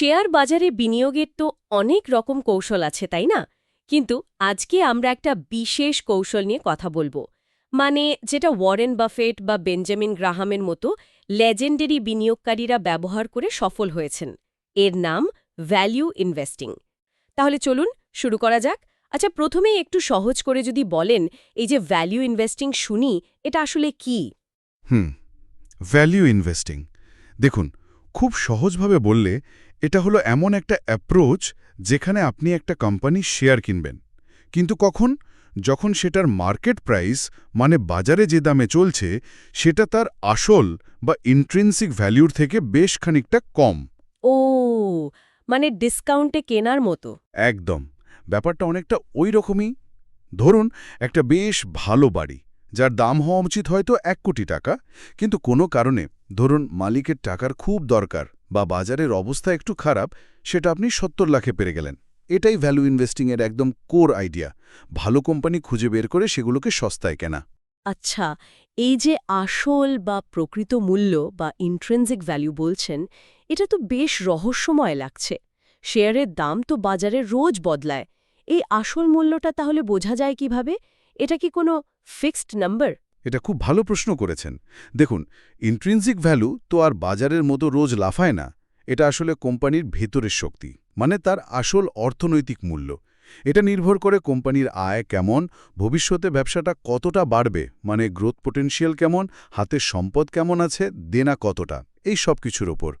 Share বাজারে বিনিয়োগের তো অনেক রকম কৌশল আছে, তাই না? কিন্তু আজকে আমরা একটা বিশেষ কৌশল নিয়ে কথা বলব। মানে যেটা ওয়ারেন বাফেট বা বেঞ্জামিন গ্রাহামের মতো লেজেন্ডারি বিনিয়োগকারীরা ব্যবহার করে সফল হয়েছেন। এর নাম ভ্যালু ইনভেস্টিং। তাহলে চলুন শুরু করা যাক। আচ্ছা প্রথমেই একটু সহজ করে যদি বলেন, এই যে ভ্যালু ইনভেস্টিং শুনি, এটা আসলে কি? হুম ভ্যালিউ ইনভেস্টিং। দেখুন, খুব সহজভাবে বললে এটা হলো এমন একটা অ্যাপ্রোচ যেখানে আপনি একটা কোম্পানির শেয়ার কিনবেন। কিন্তু কখন? যখন সেটার মার্কেট প্রাইস মানে বাজারে যে দামে চলছে সেটা তার আসল বা ইন্ট্রিনসিক ভ্যালুর থেকে বেশ খানিকটা কম। ও মানে ডিসকাউন্টে কেনার মতো। একদম। ব্যাপারটা অনেকটা ওই রকমই। ধরুন একটা বেশ ভালো বাড়ি যার দাম হওয়া উচিত হয়তো এক কোটি টাকা কিন্তু কোনো কারণে ধরুন মালিকের টাকার খুব দরকার। বা বাজারের অবস্থা একটু খারাপ, সেটা আপনি সত্তর লাখে পেরে গেলেন। এটাই ভ্যালু ইনভেস্টিংয়ের একদম কোর আইডিয়া ভালো কোম্পানি খুঁজে বের করে সেগুলোকে সস্তায় কেনা। আচ্ছা এই যে আসল বা প্রকৃত মূল্য বা ইন্ট্রেন্সিক ভ্যালু বলছেন, এটা তো বেশ রহস্যময় লাগছে। শেয়ারের দাম তো বাজারে রোজ বদলায়। এই আসল মূল্যটা তাহলে বোঝা যায় কীভাবে? এটা কি কোনো ফিক্সড নাম্বার এটা খুব ভালো প্রশ্ন করেছেন। দেখুন ইন্ট্রিনসিক ভ্যালু তো আর বাজারের মতো রোজ লাফায় না এটা আসলে কোম্পানির ভেতরের শক্তি মানে তার আসল অর্থনৈতিক মূল্য। এটা নির্ভর করে কোম্পানির আয় কেমন ভবিষ্যতে ব্যবসাটা কতটা বাড়বে মানে গ্রোথ পোটেনশিয়াল কেমন হাতের সম্পদ কেমন আছে দেনা কতটা এই সব কিছুর ওপর।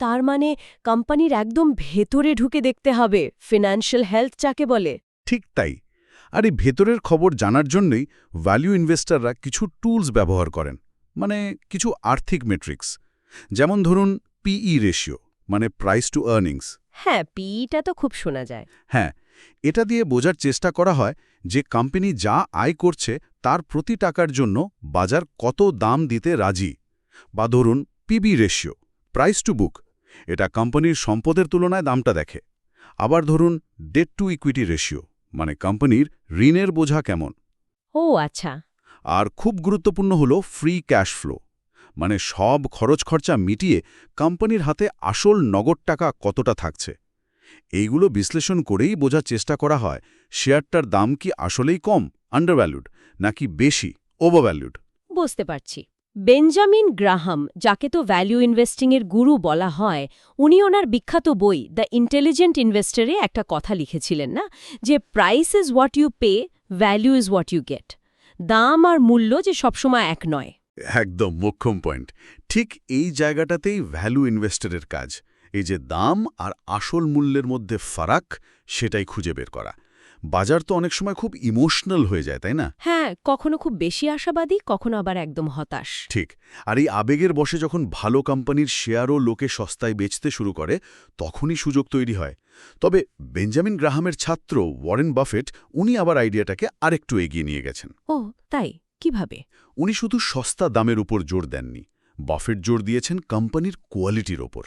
তার মানে কোম্পানির একদম ভেতরে ঢুকে দেখতে হবে ফিনান্সিয়াল হেলথ যাকে বলে। ঠিক তাই। আর এই ভেতরের খবর জানার জন্যই ভ্যালু ইনভেস্টররা কিছু টুলস ব্যবহার করেন মানে কিছু আর্থিক মেট্রিক্স যেমন ধরুন পিই রেশিও মানে প্রাইস টু আর্নিংস হ্যাঁ পিইটা তো খুব শোনা যায়। হ্যাঁ এটা দিয়ে বোঝার চেষ্টা করা হয় যে কোম্পানি যা আয় করছে তার প্রতি টাকার জন্য বাজার কত দাম দিতে রাজি। বা ধরুন PB ratio price to book এটা কোম্পানির সম্পদের তুলনায় দামটা দেখে। আবার ধরুন ডেট টু ইকুইটি রেশিও মানে কোম্পানির ঋণের বোঝা কেমন? ও আচ্ছা। আর খুব গুরুত্বপূর্ণ হল ফ্রি ক্যাশ ফ্লো মানে সব খরচ খরচা মিটিয়ে কোম্পানির হাতে আসল নগদ টাকা কতটা থাকছে। এইগুলো বিশ্লেষণ করেই বোঝার চেষ্টা করা হয় শেয়ারটার দাম কি আসলেই কম আন্ডারভ্যালুড নাকি বেশি ওভারভ্যালুড বুঝতে পারছি। বেঞ্জামিন গ্রাহাম, যাকে তো ভ্যালু ইনভেস্টিংয়ের গুরু বলা হয়, উনি ওনার বিখ্যাত বই দ্য ইন্টেলিজেন্ট ইনভেস্টরে একটা কথা লিখেছিলেন না? যে price is what you pay value is what you get দাম আর মূল্য যে সবসময় এক নয়। একদম, মোক্ষম পয়েন্ট ঠিক এই জায়গাটাতেই ভ্যালু ইনভেস্টরের কাজ। এই যে দাম আর আসল মূল্যের মধ্যে ফারাক, সেটাই খুঁজে বের করা। বাজার তো অনেক সময় খুব ইমোশনাল হয়ে যায় তাই না? হ্যাঁ কখনো খুব বেশি আশাবাদী কখনো আবার একদম হতাশ। ঠিক। আর এই আবেগের বসে যখন ভালো কোম্পানির শেয়ারও লোকে সস্তায় বেচতে শুরু করে তখনই সুযোগ তৈরি হয়। তবে বেঞ্জামিন গ্রাহামের ছাত্র ওয়ারেন বাফেট উনি আবার আইডিয়াটাকে আরেকটু এগিয়ে নিয়ে গেছেন। ও তাই? কীভাবে? উনি শুধু সস্তা দামের উপর জোর দেননি বাফেট জোর দিয়েছেন কোম্পানির কোয়ালিটির ওপর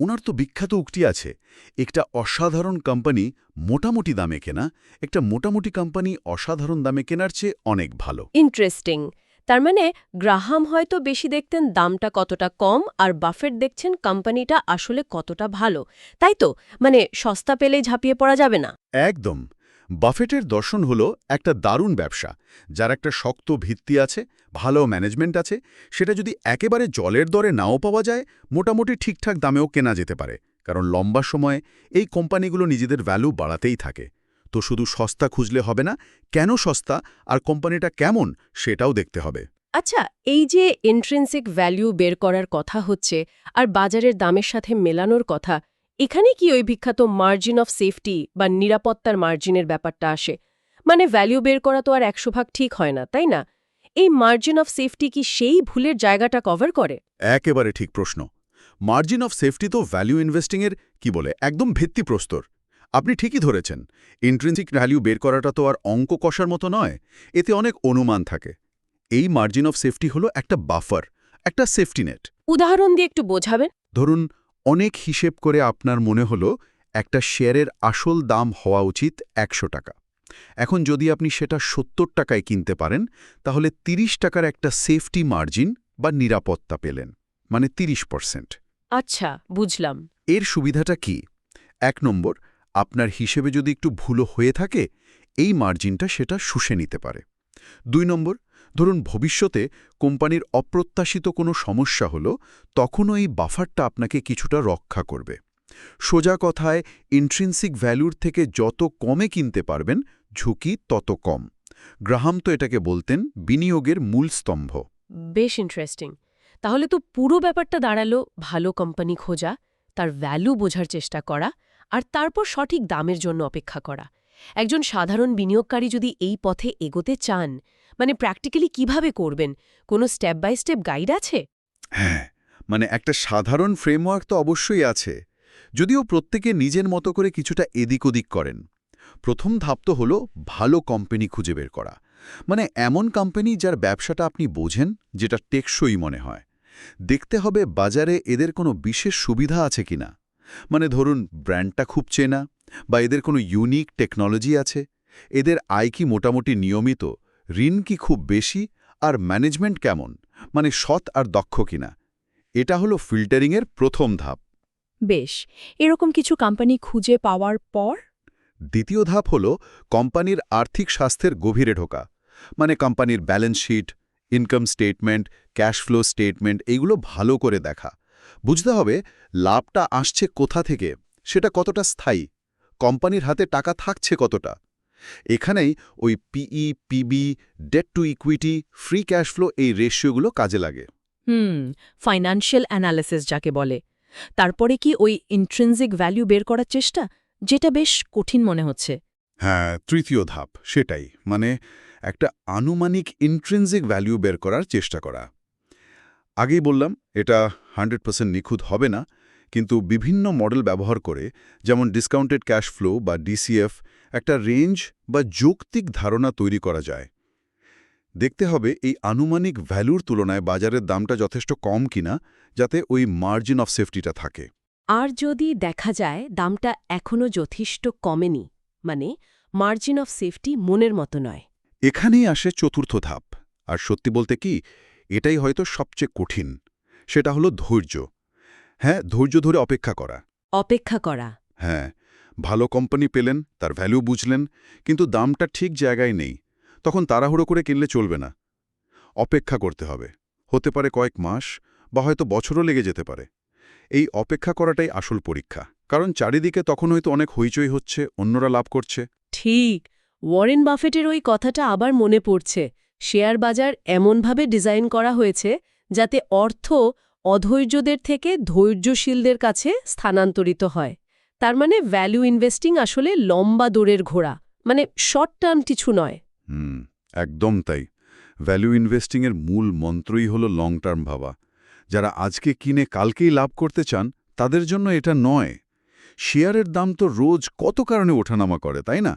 ওনার তো বিখ্যাত উক্তি আছে একটা অসাধারণ কোম্পানি মোটামুটি দামে কেনা একটা মোটামুটি কোম্পানি অসাধারণ দামে কেনার চেয়ে অনেক ভালো। ইন্টারেস্টিং তার মানে গ্রাহাম হয়তো বেশি দেখতেন দামটা কতটা কম আর বাফেট দেখছেন কোম্পানিটা আসলে কতটা ভালো। তাই তো? মানে সস্তা পেলে ঝাঁপিয়ে পড়া যাবে না? একদম। বাফেটের দর্শন হল একটা দারুণ ব্যবসা, যার একটা শক্ত ভিত্তি আছে, ভালো ম্যানেজমেন্ট আছে, সেটা যদি একেবারে জলের দরে নাও পাওয়া যায়, মোটামুটি ঠিকঠাক দামেও কেনা যেতে পারে। কারণ লম্বা সময়ে এই কোম্পানিগুলো নিজেদের ভ্যালু বাড়াতেই থাকে। তো শুধু সস্তা খুঁজলে হবে না, কেন সস্তা আর কোম্পানিটা কেমন সেটাও দেখতে হবে। আচ্ছা এই যে ইন্ট্রেন্সিক ভ্যালু বের করার কথা হচ্ছে আর বাজারের দামের সাথে মেলানোর কথা এখানে কি ওই বিখ্যাত মার্জিন অফ সেফটি বা নিরাপত্তার মার্জিনের ব্যাপারটা আসে? মানে ভ্যালু বের করা তো আর একশো ভাগ ঠিক হয় না তাই না? এই মার্জিন অফ সেফটি কি সেই ভুলের জায়গাটা কভার করে? একেবারে ঠিক প্রশ্ন। মার্জিন অফ সেফটি তো ভ্যালু ইনভেস্টিংয়ের কি বলে একদম ভিত্তিপ্রস্তর আপনি ঠিকই ধরেছেন ইন্ট্রেন্সিক ভ্যালু বের করাটা তো আর অঙ্ক কষার মতো নয় এতে অনেক অনুমান থাকে। এই মার্জিন অফ সেফটি হলো একটা বাফার একটা সেফটি নেট উদাহরণ দিয়ে একটু বোঝাবেন? ধরুন অনেক হিসেব করে আপনার মনে হলো একটা শেয়ারের আসল দাম হওয়া উচিত একশো টাকা। এখন যদি আপনি সেটা সত্তর টাকায় কিনতে পারেন তাহলে ৩০ টাকার একটা সেফটি মার্জিন বা নিরাপত্তা পেলেন মানে ৩০ পার্সেন্ট। আচ্ছা বুঝলাম। এর সুবিধাটা কি? এক নম্বর আপনার হিসেবে যদি একটু ভুলো হয়ে থাকে এই মার্জিনটা সেটা শুষে নিতে পারে। দুই নম্বর ধরুন, ভবিষ্যতে কোম্পানির অপ্রত্যাশিত কোনো সমস্যা হলো তখনও এই বাফারটা আপনাকে কিছুটা রক্ষা করবে। সোজা কথায় ইন্ট্রিনসিক ভ্যালুর থেকে যত কমে কিনতে পারবেন, ঝুঁকি তত কম। গ্রাহাম তো এটাকে বলতেন, বিনিয়োগের মূল স্তম্ভ। বেশ ইন্টারেস্টিং তাহলে তো পুরো ব্যাপারটা দাঁড়াল ভালো কোম্পানি খোঁজা, তার ভ্যালু বোঝার চেষ্টা করা, আর তারপর সঠিক দামের জন্য অপেক্ষা করা। একজন সাধারণ বিনিয়োগকারী যদি এই পথে এগোতে চান মানে প্র্যাকটিক্যালি কীভাবে করবেন? কোনো স্টেপ বাই স্টেপ গাইড আছে? হ্যাঁ মানে একটা সাধারণ ফ্রেমওয়ার্ক তো অবশ্যই আছে। যদিও প্রত্যেকে নিজের মতো করে কিছুটা এদিক ওদিক করেন। প্রথম ধাপ তো হল ভালো কোম্পানি খুঁজে বের করা। মানে এমন কোম্পানি যার ব্যবসাটা আপনি বোঝেন, যেটা টেকসই মনে হয়। দেখতে হবে বাজারে এদের কোনো বিশেষ সুবিধা আছে কিনা। মানে ধরুন ব্র্যান্ডটা খুব চেনা, বা এদের কোনো ইউনিক টেকনোলজি আছে। এদের আয় কি মোটামুটি নিয়মিত ঋণ কি খুব বেশি আর ম্যানেজমেন্ট কেমন? মানে সৎ আর দক্ষ কিনা? এটা হলো ফিল্টারিংয়ের প্রথম ধাপ। বেশ এরকম কিছু কোম্পানি খুঁজে পাওয়ার পর? দ্বিতীয় ধাপ হল কোম্পানির আর্থিক স্বাস্থ্যের গভীরে ঢোকা। মানে কোম্পানির balance sheet income statement cash flow statement এইগুলো ভালো করে দেখা। বুঝতে হবে লাভটা আসছে কোথা থেকে সেটা কতটা স্থায়ী। কোম্পানির হাতে টাকা থাকছে কতটা। এখানেই ওই PE PB debt to equity free cash flow এই রেশিওগুলো কাজে লাগে। হুম ফাইন্যান্সিয়াল অ্যানালিসিস যাকে বলে। তারপরে কি ওই ইন্ট্রিনজিক ভ্যালু বের করার চেষ্টা? যেটা বেশ কঠিন মনে হচ্ছে। হ্যাঁ তৃতীয় ধাপ সেটাই। মানে একটা আনুমানিক ইন্ট্রিনজিক ভ্যালু বের করার চেষ্টা করা। আগেই বললাম এটা হান্ড্রেড পার্সেন্ট নিখুঁত হবে না। কিন্তু বিভিন্ন মডেল ব্যবহার করে যেমন ডিসকাউন্টেড ক্যাশ ফ্লো বা ডিসিএফ একটা রেঞ্জ বা যৌক্তিক ধারণা তৈরি করা যায়। দেখতে হবে এই আনুমানিক ভ্যালুর তুলনায় বাজারের দামটা যথেষ্ট কম কিনা যাতে ওই মার্জিন অফ সেফটিটা থাকে। আর যদি দেখা যায় দামটা এখনও যথেষ্ট কমেনি মানে মার্জিন অফ সেফটি মনের মতো নয়। এখানেই আসে চতুর্থ ধাপ। আর সত্যি বলতে কি এটাই হয়তো সবচেয়ে কঠিন। সেটা হলো ধৈর্য। হ্যাঁ ধৈর্য ধরে অপেক্ষা করা। অপেক্ষা করা। হ্যাঁ ভালো কোম্পানি পেলেন, তার ভ্যালু বুঝলেন, কিন্তু দামটা ঠিক জায়গায় নেই। তখন তাড়াহুড়ো করে কিনলে চলবে না। অপেক্ষা করতে হবে। হতে পারে কয়েক মাস বা হয়তো বছরও লেগে যেতে পারে। এই অপেক্ষা করাটাই আসল পরীক্ষা। কারণ চারিদিকে তখন হয়তো অনেক হইচই হচ্ছে, অন্যরা লাভ করছে। ঠিক। ওয়ারেন বাফেটের ওই কথাটা আবার মনে পড়ছে। শেয়ার বাজার এমনভাবে ডিজাইন করা হয়েছে যাতে অর্থ অধৈর্যদের থেকে ধৈর্যশীলদের কাছে স্থানান্তরিত হয়। তার মানে ভ্যালু ইনভেস্টিং আসলে লম্বা দৌড়ের ঘোড়া মানে শর্ট টার্ম কিছু নয়। হুম, একদম তাই। ভ্যালু ইনভেস্টিংয়ের মূল মন্ত্রই হল লং টার্ম ভাবা। যারা আজকে কিনে কালকেই লাভ করতে চান, তাদের জন্য এটা নয়। শেয়ারের দাম তো রোজ কত কারণে ওঠানামা করে, তাই না?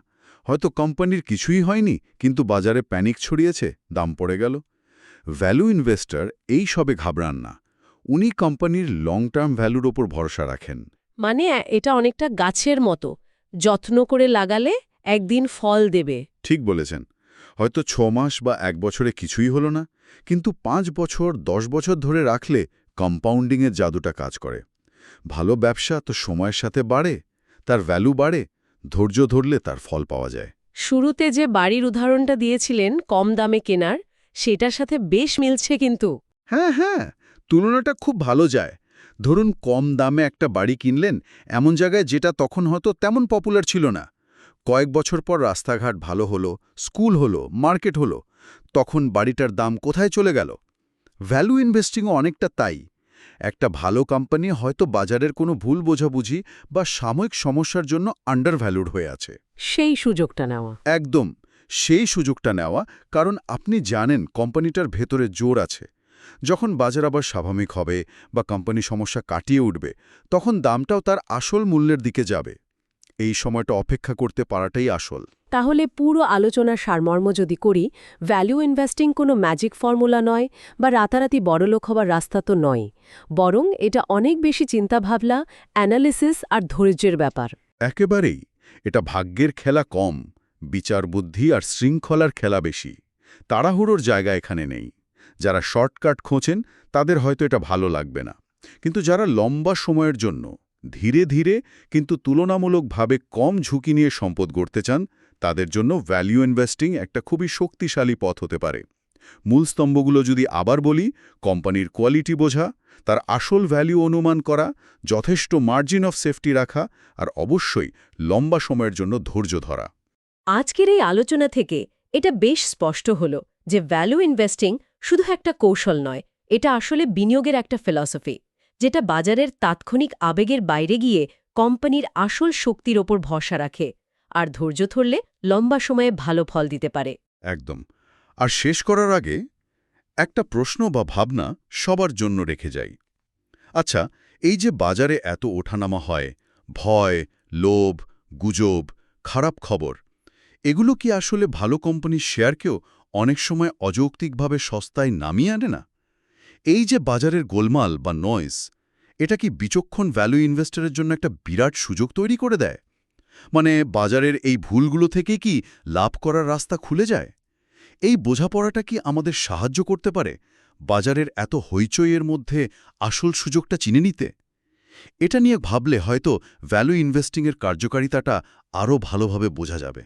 হয়তো কোম্পানির কিছুই হয়নি, কিন্তু বাজারে প্যানিক ছড়িয়েছে, দাম পড়ে গেল। ভ্যালু ইনভেস্টর এই সবে ঘাবড়ান না। উনি কোম্পানির লং টার্ম ভ্যালুর ওপর ভরসা রাখেন। মানে এটা অনেকটা গাছের মতো। যত্ন করে লাগালে একদিন ফল দেবে। ঠিক বলেছেন। হয়তো ছ মাস বা এক বছরে কিছুই হলো না কিন্তু পাঁচ বছর দশ বছর ধরে রাখলে কম্পাউন্ডিংয়ের জাদুটা কাজ করে। ভালো ব্যবসা তো সময়ের সাথে বাড়ে তার ভ্যালু বাড়ে ধৈর্য ধরলে তার ফল পাওয়া যায়। শুরুতে যে বাড়ির উদাহরণটা দিয়েছিলেন কম দামে কেনার সেটার সাথে বেশ মিলছে কিন্তু। হ্যাঁ হ্যাঁ তুলনাটা খুব ভালো যায়। ধরুন কম দামে একটা বাড়ি কিনলেন এমন জায়গায় যেটা তখন হয়তো তেমন পপুলার ছিল না। কয়েক বছর পর রাস্তাঘাট ভালো হলো স্কুল হলো মার্কেট হলো তখন বাড়িটার দাম কোথায় চলে গেল? ভ্যালু ইনভেস্টিংও অনেকটা তাই। একটা ভালো কোম্পানি হয়তো বাজারের কোনো ভুল বোঝাবুঝি বা সাময়িক সমস্যার জন্য আন্ডার ভ্যালুড হয়ে আছে। সেই সুযোগটা নেওয়া। একদম সেই সুযোগটা নেওয়া কারণ আপনি জানেন কোম্পানিটার ভেতরে জোর আছে। যখন বাজার আবার স্বাভাবিক হবে বা কোম্পানি সমস্যা কাটিয়ে উঠবে তখন দামটাও তার আসল মূল্যের দিকে যাবে। এই সময়টা অপেক্ষা করতে পারাটাই আসল। তাহলে পুরো আলোচনার সারমর্ম যদি করি ভ্যালু ইনভেস্টিং কোনো ম্যাজিক ফর্মুলা নয় বা রাতারাতি বড়লোক হবার রাস্তা তো নয়। বরং এটা অনেক বেশি চিন্তাভাবনা অ্যানালিসিস আর ধৈর্যের ব্যাপার। একেবারেই। এটা ভাগ্যের খেলা কম বিচার বুদ্ধি আর শৃঙ্খলার খেলা বেশি। তাড়াহুড়োর জায়গা এখানে নেই। যারা শর্টকাট খোঁচেন, তাদের হয়তো এটা ভালো লাগবে না। কিন্তু যারা লম্বা সময়ের জন্য, ধীরে ধীরে, কিন্তু তুলনামূলকভাবে কম ঝুঁকি নিয়ে সম্পদ গড়তে চান, তাদের জন্য ভ্যালু ইনভেস্টিং একটা খুবই শক্তিশালী পথ হতে পারে। মূল স্তম্ভগুলো যদি আবার বলি, কোম্পানির কোয়ালিটি বোঝা, তার আসল ভ্যালু অনুমান করা, যথেষ্ট মার্জিন অফ সেফটি রাখা, আর অবশ্যই লম্বা সময়ের জন্য ধৈর্য ধরা। আজকের এই আলোচনা থেকে এটা বেশ স্পষ্ট হল যে ভ্যালু ইনভেস্টিং শুধু একটা কৌশল নয়, এটা আসলে বিনিয়োগের একটা ফিলসফি যেটা বাজারের তাৎক্ষণিক আবেগের বাইরে গিয়ে কোম্পানির আসল শক্তির ওপর ভরসা রাখে, আর ধৈর্য ধরলে লম্বা সময়ে ভালো ফল দিতে পারে। একদম। আর শেষ করার আগে একটা প্রশ্ন বা ভাবনা সবার জন্য রেখে যাই। আচ্ছা এই যে বাজারে এত ওঠানামা হয়, ভয়, লোভ, গুজব, খারাপ খবর, এগুলো কি আসলে ভালো কোম্পানির শেয়ারকেও অনেক সময় অযৌক্তিকভাবে সস্তায় নামিয়ে আনে না? এই যে বাজারের গোলমাল বা নয়েস এটা কি বিচক্ষণ ভ্যালু ইনভেস্টরের জন্য একটা বিরাট সুযোগ তৈরি করে দেয়? মানে বাজারের এই ভুলগুলো থেকে কি লাভ করার রাস্তা খুলে যায়? এই বোঝাপড়াটা কি আমাদের সাহায্য করতে পারে বাজারের এত হইচইয়ের মধ্যে আসল সুযোগটা চিনে নিতে? এটা নিয়ে ভাবলে হয়তো ভ্যালু ইনভেস্টিংয়ের কার্যকারিতাটা আরও ভালোভাবে বোঝা যাবে।